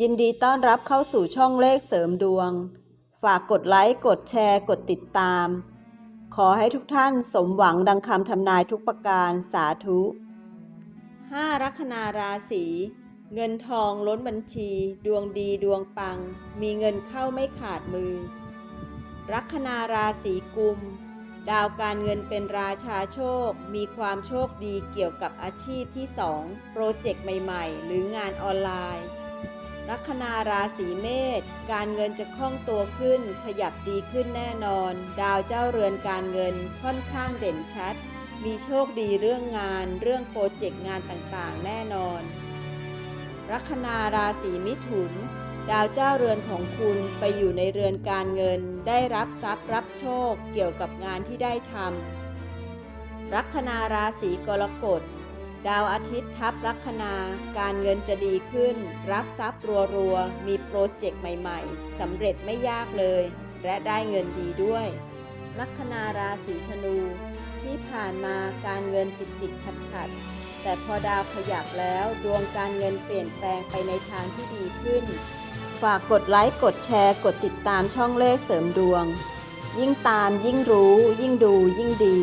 ยินดีต้อนรับเข้าสู่ช่องเลขเสริมดวง ฝากกดไลค์ กดแชร์ กดติดตาม ขอให้ทุกท่านสมหวังดังคำทำนายทุกประการสาธุ 5. ลัคนาราศีเงินทองล้นบัญชี ดวงดีดวงปัง มีเงินเข้าไม่ขาดมือ ลัคนาราศีกุม ดาวการเงินเป็นราชาโชค มีความโชคดีเกี่ยวกับอาชีพที่สองโปรเจกต์ใหม่ ๆ หรืองานออนไลน์ ลัคนาราศีเมษการเงินจะคล่องตัวขึ้น ขยับดีขึ้นแน่นอน ดาวเจ้าเรือนการเงินค่อนข้างเด่นชัด มีโชคดีเรื่องงาน เรื่องโปรเจกต์งานต่างๆ แน่นอน ลัคนาราศีมิถุน ดาวเจ้าเรือนของคุณไปอยู่ในเรือนการเงิน ได้รับทรัพย์รับโชคเกี่ยวกับงานที่ได้ทำลัคนาราศีกรกฎ ดาวอาทิตย์ทับลัคนา การเงินจะดีขึ้น รับทรัพย์รัวๆ มีโปรเจกต์ใหม่ๆ สำเร็จไม่ยากเลย และได้เงินดีด้วย ลัคนาราศีธนู ที่ผ่านมาการเงินติดติดขัดขัดๆแต่พอดาวขยับแล้วดวงการเงินเปลี่ยนแปลงไปในทางที่ดีขึ้น ฝากกดไลค์ กดแชร์ กดติดตามช่องเลขเสริมดวง ยิ่งตามยิ่งรู้ ยิ่งดูยิ่งดี